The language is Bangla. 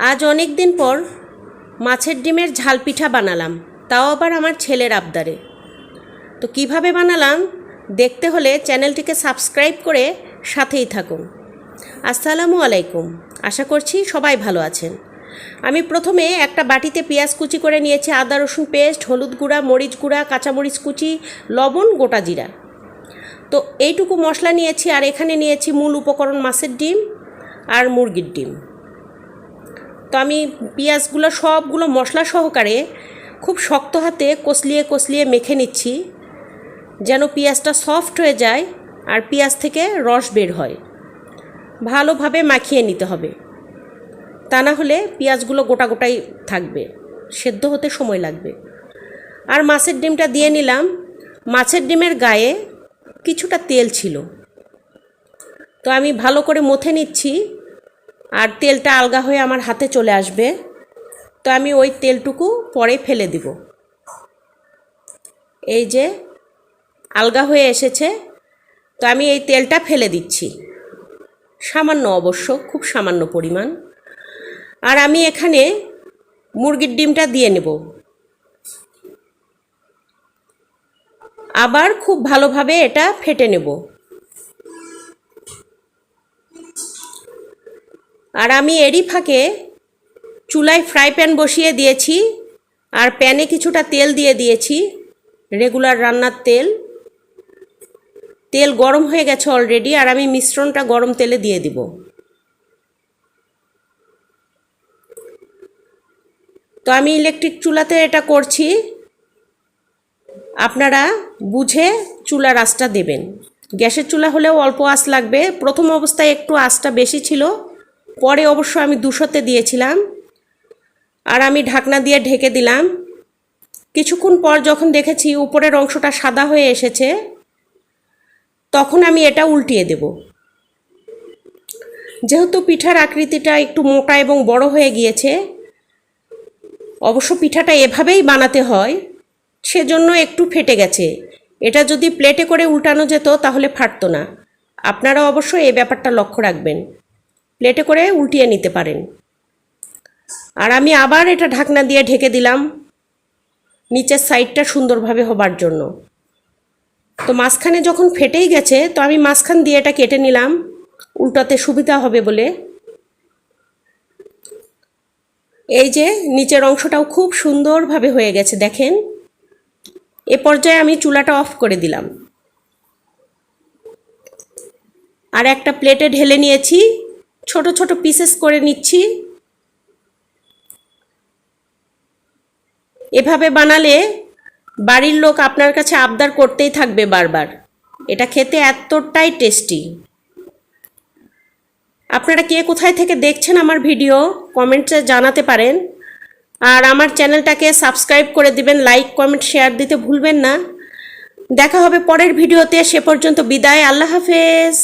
আজ অনেক দিন পর মাছের ডিমের ঝাল পিঠা বানালাম, তাও আবার আমার ছেলের আবদারে। তো কীভাবে বানালাম দেখতে হলে চ্যানেলটিকে সাবস্ক্রাইব করে সাথেই থাকুন। আসসালামু আলাইকুম, আশা করছি সবাই ভালো আছেন। আমি প্রথমে একটা বাটিতে পেঁয়াজ কুচি করে নিয়েছি, আদা, রসুন পেস্ট, হলুদ গুঁড়া, মরিচ গুঁড়া, কাঁচামরিচ কুচি, লবণ, গোটা জিরা। তো এইটুকু মশলা নিয়েছি, আর এখানে নিয়েছি মূল উপকরণ মাছের ডিম আর মুরগির ডিম। তো আমি পেঁয়াজগুলো সবগুলো মশলা সহকারে খুব শক্ত হাতে কষলিয়ে কষলিয়ে মেখে নিচ্ছি, যেন পেঁয়াজটা সফট হয়ে যায় আর পেঁয়াজ থেকে রস বের হয়। ভালোভাবে মাখিয়ে নিতে হবে। তা না হলে পেঁয়াজগুলো গোটা গোটাই থাকবে, সেদ্ধ হতে সময় লাগবে। আর মাছের ডিমটা দিয়ে নিলাম। মাছের ডিমের গায়ে কিছুটা তেল ছিল। তো আমি ভালো করে মথে নিচ্ছি। আর তেলটা আলগা হয়ে আমার হাতে চলে আসবে। তো আমি ওই তেলটুকু পরে ফেলে দিব। এই যে আলগা হয়ে এসেছে। তো আমি এই তেলটা ফেলে দিচ্ছি। সামান্য অবশ্য, খুব সামান্য পরিমাণ। আর আমি এখানে মুরগির ডিমটা দিয়ে নেব। আবার খুব ভালোভাবে এটা ফেটে নেব। আর আমি এরই ফাঁকে চুলায় ফ্রাই প্যান বসিয়ে দিয়েছি আর প্যানে কিছুটা তেল দিয়ে দিয়েছি রেগুলার রান্নার তেল। তেল গরম হয়ে গেছে অলরেডি আর আমি মিশ্রণটা গরম তেলে দিয়ে দিব। তো আমি ইলেকট্রিক চুলাতে এটা করছি। আপনারা বুঝে চুলার আঁচটা দেবেন। গ্যাসের চুলা হলেও অল্প আঁচ লাগবে। প্রথম অবস্থায় একটু আঁচটা বেশি ছিল। পরে অবশ্য আমি দুশোতে দিয়েছিলাম। আর আমি ঢাকনা দিয়ে ঢেকে দিলাম। কিছুক্ষণ পর যখন দেখেছি উপরের অংশটা সাদা হয়ে এসেছে, তখন আমি এটা উল্টিয়ে দেব। যেহেতু পিঠার আকৃতিটা একটু মোটা এবং বড় হয়ে গিয়েছে, অবশ্য পিঠাটা এভাবেই বানাতে হয়, সেজন্য একটু ফেটে গেছে। এটা যদি প্লেটে করে উল্টানো যেত, তাহলে ফাটতো না। আপনারা অবশ্য এই ব্যাপারটা লক্ষ্য রাখবেন। প্লেটে করে উল্টিয়ে নিতে পারেন। আর আমি আবার এটা ঢাকনা দিয়ে ঢেকে দিলাম নিচের সাইডটা সুন্দরভাবে হবার জন্য। তো মাঝখানে যখন ফেটেই গেছে, তো আমি মাঝখান দিয়ে এটা কেটে নিলাম। উল্টাতে সুবিধা হবে বলে। এই যে নিচের অংশটাও খুব সুন্দরভাবে হয়ে গেছে, দেখেন। এ পর্যায়ে আমি চুলাটা অফ করে দিলাম। আর একটা প্লেটে ঢেলে নিয়েছি। ছোট ছোট পিসেস করে নিচ্ছি। এভাবে বানালে বাড়ির লোক আপনার কাছে আবদার করতেই থাকবে বারবার। এটা খেতে এতটাই টেস্টি আপনারা কে কোথায় থেকে দেখছেন আমার ভিডিও কমেন্টে জানাতে পারেন। আর আমার চ্যানেলটাকে সাবস্ক্রাইব করে দিবেন লাইক কমেন্ট শেয়ার দিতে ভুলবেন না। দেখা হবে পরের ভিডিওতে সে পর্যন্ত বিদায়, আল্লাহ হাফেজ।